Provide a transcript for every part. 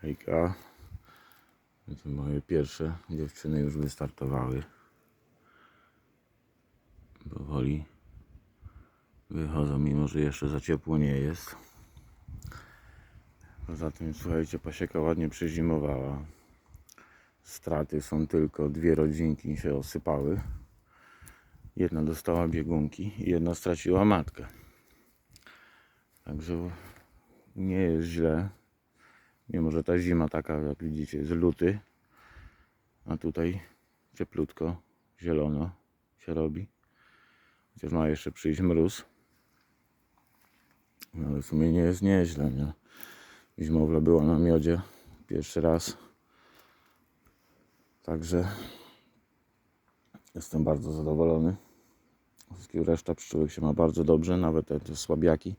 Hejka. Wiecie, moje pierwsze dziewczyny już wystartowały. Powoli wychodzą, mimo że jeszcze za ciepło nie jest. Poza tym, słuchajcie, pasieka ładnie przezimowała. Straty są tylko dwie rodzinki się osypały. Jedna dostała biegunki i jedna straciła matkę. Także nie jest źle. Mimo, że ta zima taka, jak widzicie, jest luty, a tutaj cieplutko, zielono się robi. Chociaż ma jeszcze przyjść mróz. No ale w sumie nie jest nieźle, nie? Zimowla była na miodzie pierwszy raz. Także jestem bardzo zadowolony. Wszystkie reszta pszczółek się ma bardzo dobrze, nawet te, te słabiaki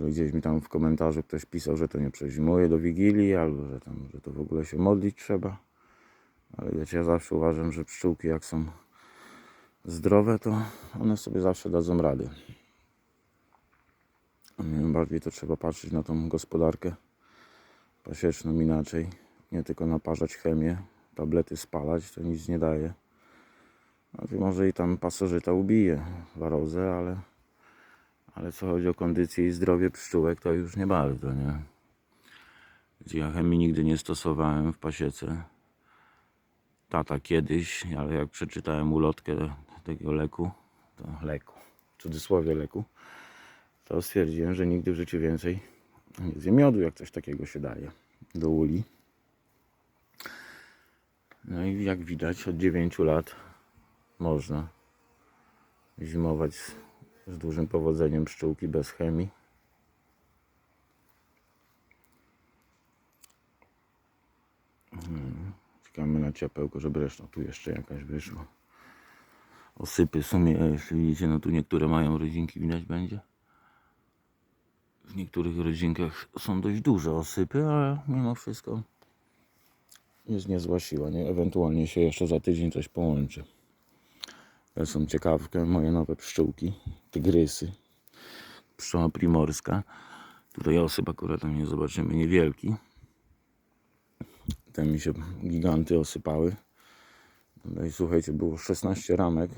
gdzieś mi tam w komentarzu ktoś pisał, że to nie przezimuje do Wigilii, albo że, tam, że to w ogóle się modlić trzeba. Ale wiecie, ja zawsze uważam, że pszczółki jak są zdrowe, to one sobie zawsze dadzą wiem, bardziej to trzeba patrzeć na tą gospodarkę pasieczną inaczej. Nie tylko naparzać chemię, tablety spalać, to nic nie daje. A może i tam pasożyta ubije, warozę, ale ale co chodzi o kondycję i zdrowie pszczółek, to już nie bardzo, nie? Ja chemii nigdy nie stosowałem w pasiece. Tata kiedyś, ale jak przeczytałem ulotkę tego leku, to leku, w cudzysłowie leku, to stwierdziłem, że nigdy w życiu więcej nie zjem miodu, jak coś takiego się daje do uli. No i jak widać, od 9 lat można zimować z dużym powodzeniem pszczółki bez chemii. Hmm, Czekamy na ciepełko, żeby reszta tu jeszcze jakaś wyszła. Osypy w sumie, jeśli widzicie, no tu niektóre mają rodzinki, widać będzie. W niektórych rodzinkach są dość duże osypy, ale mimo wszystko jest niezła siła, nie? Ewentualnie się jeszcze za tydzień coś połączy. To są ciekawkę, moje nowe pszczółki, tygrysy, pszczoła primorska. Tutaj osyp akurat nie zobaczymy, niewielki. Te mi się giganty osypały. No i słuchajcie, było 16 ramek.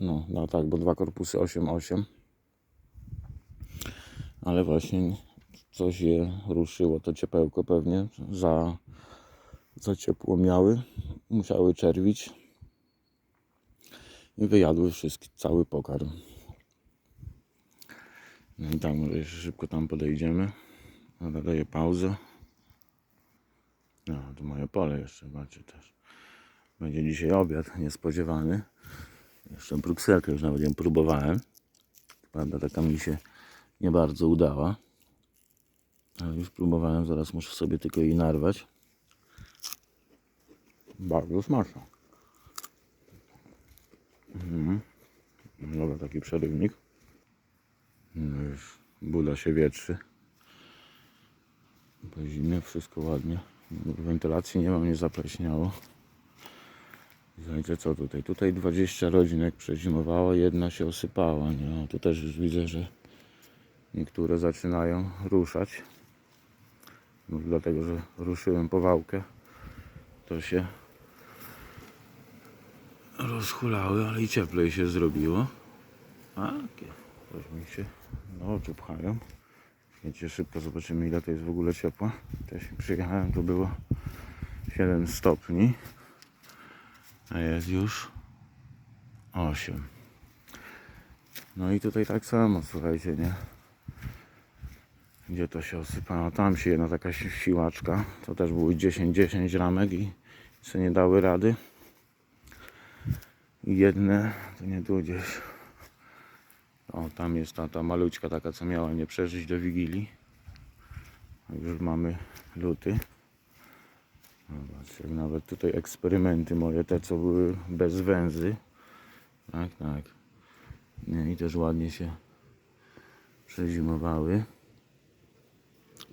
No, no tak, bo dwa korpusy 8-8. Ale właśnie coś je ruszyło, to ciepełko pewnie za, za ciepło miały. Musiały czerwić i wyjadły wszystki, cały pokarm. No i tak, może jeszcze szybko tam podejdziemy. Nadaję pauzę. No, to moje pole jeszcze, macie też. Będzie dzisiaj obiad niespodziewany. Jeszcze brukselkę już nawet ją próbowałem. Prawda, taka mi się nie bardzo udała. Ale już próbowałem, zaraz muszę sobie tylko jej narwać. Bardzo smaczna. Mhm. Dobra, taki przerywnik. No już buda się wietrzy. Zimie wszystko ładnie. Wentylacji nie mam, nie zapleśniało. Słuchajcie, co tutaj? Tutaj 20 rodzinek przezimowało, jedna się osypała. Nie? No, tu też już widzę, że niektóre zaczynają ruszać. Może dlatego, że ruszyłem powałkę, to się rozhulały, ale i cieplej się zrobiło. Takie, coś mi się na oczy pchają. Wiecie, szybko zobaczymy ile to jest w ogóle ciepła. Też przyjechałem to było 7 stopni, a jest już 8. No i tutaj tak samo, słuchajcie, nie? Gdzie to się osypało? Tam się jedna taka si- siłaczka. To też były 10-10 ramek i sobie nie dały rady. Jedne, to nie tu gdzieś. O, tam jest ta, ta maluczka taka, co miała nie przeżyć do Wigilii. Już mamy luty. Zobacz, jak nawet tutaj eksperymenty moje, te co były bez węzy. Tak, tak. I też ładnie się przezimowały.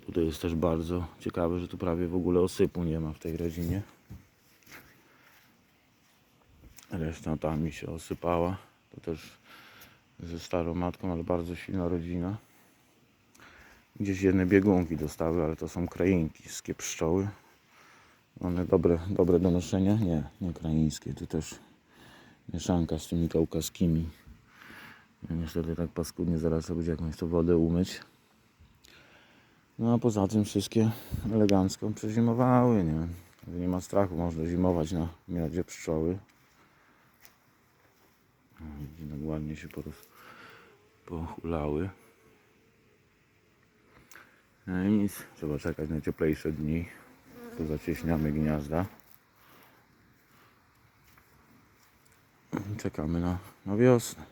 Tutaj jest też bardzo ciekawe, że tu prawie w ogóle osypu nie ma w tej rodzinie. Reszta tam mi się osypała. To też ze starą matką, ale bardzo silna rodzina. Gdzieś jedne biegunki dostały, ale to są krainki z pszczoły. One dobre, dobre do? Nie, nie kraińskie. Tu też mieszanka z tymi kaukaskimi. Niestety tak paskudnie zaraz trzeba będzie jakąś to wodę umyć. No a poza tym wszystkie elegancko przezimowały, nie? Nie ma strachu, można zimować na miodzie pszczoły. O, Jednak ładnie się poroz... pochulały. No i nic, trzeba czekać na cieplejsze dni. Tu zacieśniamy gniazda. Czekamy na, na wiosnę.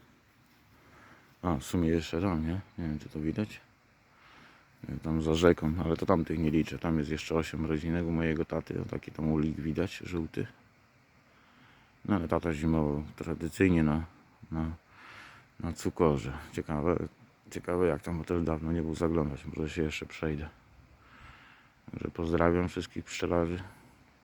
A, w sumie jeszcze tam, nie? Nie wiem, czy to widać. Tam za rzeką, ale to tamtych nie liczę. Tam jest jeszcze 8 rodzinek u mojego taty. Taki tam ulik widać, żółty. No ale tata zimował tradycyjnie na, na, na cukorze. Ciekawe, ciekawe jak tam, bo też dawno nie był zaglądać. Może się jeszcze przejdę. Także pozdrawiam wszystkich pszczelarzy.